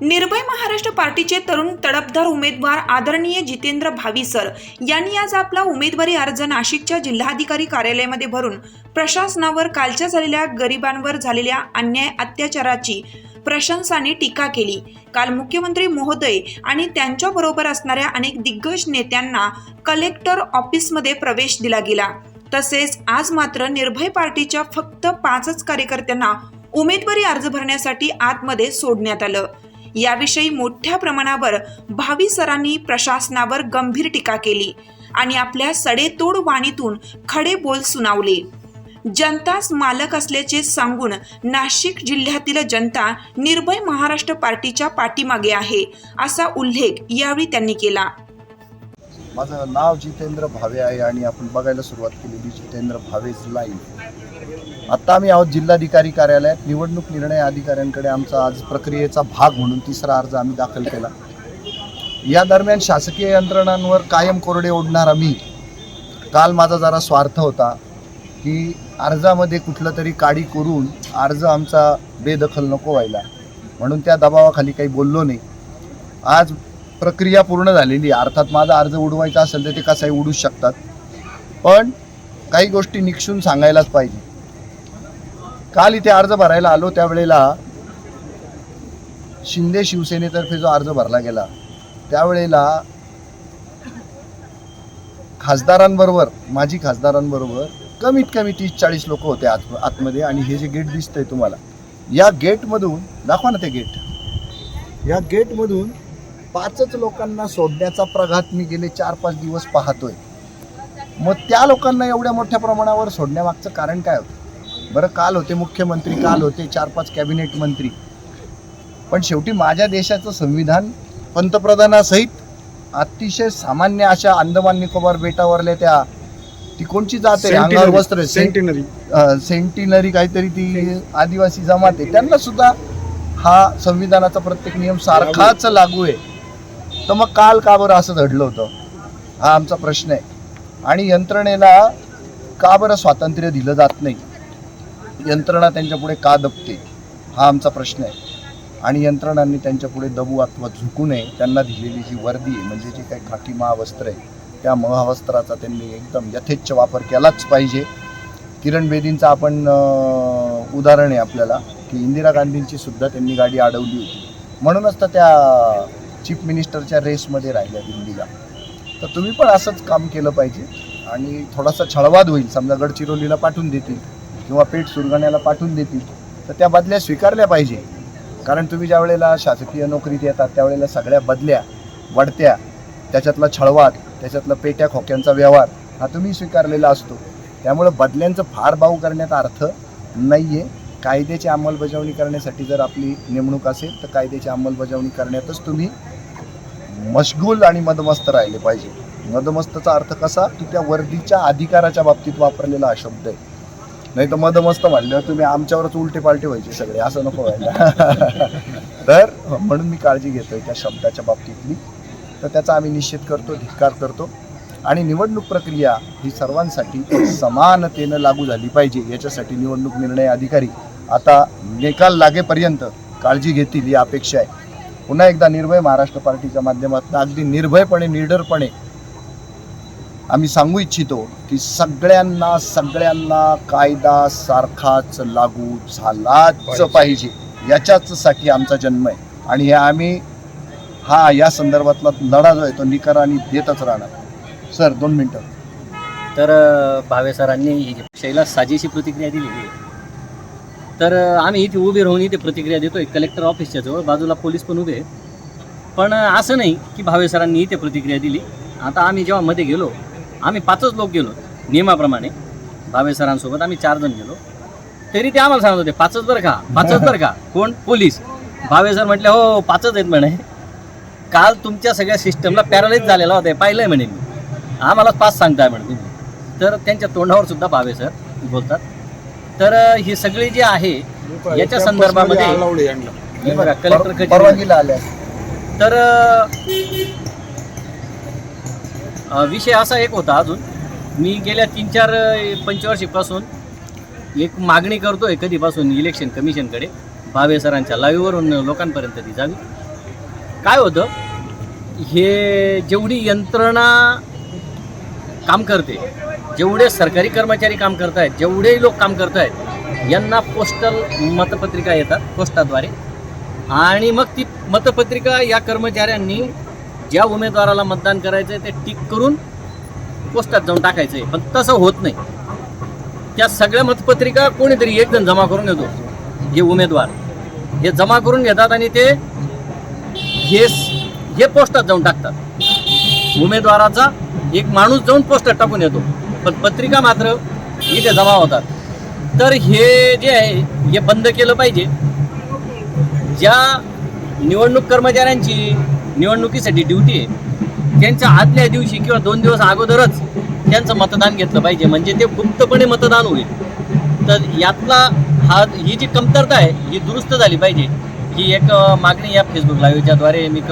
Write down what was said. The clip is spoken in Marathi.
निर्भय महाराष्ट्र पार्टीचे तरुण तडफदार उमेदवार आदरणीय जितेंद्र भावीसर यांनी आज आपला उमेदवारी अर्ज नाशिकच्या जिल्हाधिकारी कार्यालयामध्ये भरून प्रशासनावर कालच्या झालेल्या गरिबांवर झालेल्या अन्याय अत्याचाराची प्रशंसाने टीका केली. काल मुख्यमंत्री महोदय आणि त्यांच्याबरोबर असणाऱ्या अनेक दिग्गज नेत्यांना कलेक्टर ऑफिसमध्ये प्रवेश दिला गेला. तसेच आज मात्र निर्भय पार्टीच्या फक्त पाचच कार्यकर्त्यांना उमेदवारी अर्ज भरण्यासाठी आतमध्ये सोडण्यात आलं. याविषयी मोठ्या प्रमाणावर भावी सरांनी प्रशासनावर गंभीर टीका केली आणि आपल्या सडेतोड वाणीतून खडे बोल सुनावले. जनताच मालक असल्याचे सांगून नाशिक जिल्ह्यातील जनता निर्भय महाराष्ट्र पार्टीच्या पाठीमागे आहे असा उल्लेख यावेळी त्यांनी केला. माझं नाव जितेंद्र भावे आहे आणि आपण बघायला सुरुवात केलेली जितेंद्र भावेज लाईव्ह आत्ता आम्ही आहोत जिल्हाधिकारी कार्यालयात. निवडणूक निर्णय अधिकाऱ्यांकडे आमचा आज प्रक्रियेचा भाग म्हणून तिसरा अर्ज आम्ही दाखल केला. या दरम्यान शासकीय यंत्रणांवर कायम कोरडे ओढणारा मी काल माझा जरा स्वार्थ होता की अर्जामध्ये कुठलं तरी काडी करून अर्ज आमचा बेदखल नको व्हायला. म्हणून त्या दबावाखाली काही बोललो नाही. आज प्रक्रिया पूर्ण झालेली अर्थात माझा अर्ज उडवायचा असेल तर ते कसाही उडूच शकतात. पण काही गोष्टी निक्षून सांगायलाच पाहिजे. काल इथे अर्ज भरायला आलो त्यावेळेला शिंदे शिवसेनेतर्फे जो अर्ज भरला गेला त्यावेळेला खासदारांबरोबर माजी खासदारांबरोबर कमीत कमी तीस चाळीस लोक होते आत आतमध्ये आणि हे जे गेट दिसतंय तुम्हाला या गेटमधून दाखवा ना ते गेट. या गेटमधून पाचच लोकांना सोडण्याचा प्रघात मी गेले चार पाच दिवस पाहतोय. मग त्या लोकांना एवढ्या मोठ्या प्रमाणावर सोडण्यामागचं कारण काय होतं? बरं काल होते मुख्यमंत्री काल होते चार पाच कॅबिनेट मंत्री. पण शेवटी माझ्या देशाचं संविधान पंतप्रधानासहित अतिशय सामान्य अशा अंदमान निकोबार बेटावरल्या त्या ती कोणची जात आहे अंगावर वस्त्र? सेंटिनरी सेंटिनरी काहीतरी ती आदिवासी जमात आहे. त्यांना सुद्धा हा संविधानाचा प्रत्येक नियम सारखाच लागू आहे. तर मग काल का बरं असं घडलं होतं? हा आमचा प्रश्न आहे. आणि यंत्रणेला का बरं स्वातंत्र्य दिलं जात नाही? यंत्रणा त्यांच्यापुढे का दबते हा आमचा प्रश्न आहे. आणि यंत्रणांनी त्यांच्यापुढे दबू अथवा झुकू नये त्यांना दिलेली जी वर्दी आहे म्हणजे जे काही खाकी महावस्त्र आहे त्या महावस्त्राचा त्यांनी एकदम यथेच्छ वापर केलाच पाहिजे. किरण बेदींचं आपण उदाहरण आहे आपल्याला की इंदिरा गांधींची सुद्धा त्यांनी गाडी अडवली होती. म्हणूनच तर त्या चीफ मिनिस्टरच्या रेसमध्ये राहिल्या दिल्लीला. तर तुम्ही पण असंच काम केलं पाहिजे आणि थोडासा छळवाद होईल. समजा गडचिरोलीला पाठवून देतील. किंवा पेठ सुरगाण्याला पाठवून देतील तर त्या बदल्या स्वीकारल्या पाहिजे. कारण तुम्ही ज्या वेळेला शासकीय नोकरीत येतात त्यावेळेला सगळ्या बदल्या वडत्या त्याच्यातला छळवाद त्याच्यातला पेट्या खोक्यांचा व्यवहार हा तुम्ही स्वीकारलेला असतो. त्यामुळं बदल्यांचं फार भाऊ करण्यात अर्थ नाही आहे कायद्याची अंमलबजावणी करण्यासाठी जर आपली नेमणूक असेल तर कायद्याची अंमलबजावणी करण्यातच तुम्ही मशगूल आणि मदमस्त राहिले पाहिजे. मदमस्तचा अर्थ कसा? की त्या वर्दीच्या अधिकाराच्या बाबतीत वापरलेला हा शब्द आहे. नाही तर मदमस्त म्हणल्यावर तुम्ही आमच्यावरच उलटे पालटे व्हायचे सगळे असं नको व्हायला. तर म्हणून मी काळजी घेतोय त्या शब्दाच्या बाबतीतली. तर त्याचा आम्ही निषेध करतो धिक्कार करतो. आणि निवडणूक प्रक्रिया ही सर्वांसाठी समानतेनं लागू झाली पाहिजे याच्यासाठी निवडणूक निर्णय अधिकारी आता निकाल लागेपर्यंत काळजी घेतील ही अपेक्षा आहे. पुन्हा एकदा निर्भय महाराष्ट्र पार्टीच्या माध्यमातून अगदी निर्भयपणे निडरपणे आम्ही सांगू इच्छितो की सगळ्यांना सगळ्यांना कायदा सारखाच लागू झालाच पाहिजे. याच्याच साठी आमचा जन्म आहे. आणि हे आम्ही हा या संदर्भातला लढा जो आहे तो निकराने देतच राहणार. सर दोन मिनटं. तर भावे सरांनी ही शैला साजेशी प्रतिक्रिया दिलेली आहे. तर आम्ही इथे उभे राहून इथे प्रतिक्रिया देतोय. कलेक्टर ऑफिसच्या जवळ बाजूला पोलीस पण उभे पण असं नाही की भावे सरांनी इथे प्रतिक्रिया दिली. आता आम्ही जेव्हा मध्ये गेलो आम्ही पाचच लोक गेलो नियमाप्रमाणे. भावे सरांसोबत आम्ही चार जण गेलो. तरी ते आम्हाला सांगत होते पाचच बरं का? पाचच बरं का? कोण? पोलीस. भावे सर म्हटले हो पाचच आहेत म्हणे. काल तुमच्या सगळ्या सिस्टमला पॅरालाइज झालेला होता पाहिलंय म्हणे मी. आम्हाला पाच सांगताय म्हणे तुम्ही. तर त्यांच्या तोंडावर सुद्धा भावे सर बोलतात. तर ही सगळी जी आहे याच्या संदर्भामध्ये हे बघा कलेक्टर कचेरी तर विषय असा एक होता अजून. मी गेल्या तीन चार पंचवर्षीपासून एक मागणी करतो आहे कधीपासून इलेक्शन कमिशनकडे भावे सरांच्या लाईव्हवरून लोकांपर्यंत ती जावी. काय होतं हे जेवढी यंत्रणा काम करते जेवढे सरकारी कर्मचारी काम करत आहेत जेवढे लोक काम करत आहेत यांना पोस्टल मतपत्रिका येतात पोस्टाद्वारे आणि मग ती मतपत्रिका या कर्मचाऱ्यांनी ज्या उमेदवाराला मतदान करायचं आहे ते टिक करून पोस्टात जाऊन टाकायचं आहे पण तसं होत नाही. त्या सगळ्या मतपत्रिका कोणीतरी एक जण जमा करून घेतो हे उमेदवार. हे जमा करून घेतात आणि ते हे हे पोस्टात जाऊन टाकतात. उमेदवाराचा एक माणूस जाऊन पोस्टात टाकून येतो पण पत्रिका मात्र इथे जमा होतात. तर हे जे आहे हे बंद केलं पाहिजे. ज्या निवडणूक कर्मचाऱ्यांची निवडणुकीसाठी ड्युटी आहे. त्यांच्या आदल्या दिवशी किंवा दोन दिवस अगोदरच त्यांचं मतदान घेतलं पाहिजे. म्हणजे ते गुप्तपणे मतदान होईल. तर यातला हा ही जी कमतरता आहे ही दुरुस्त झाली पाहिजे. ही एक मागणी या फेसबुक लाईव्हच्याद्वारे मी करतो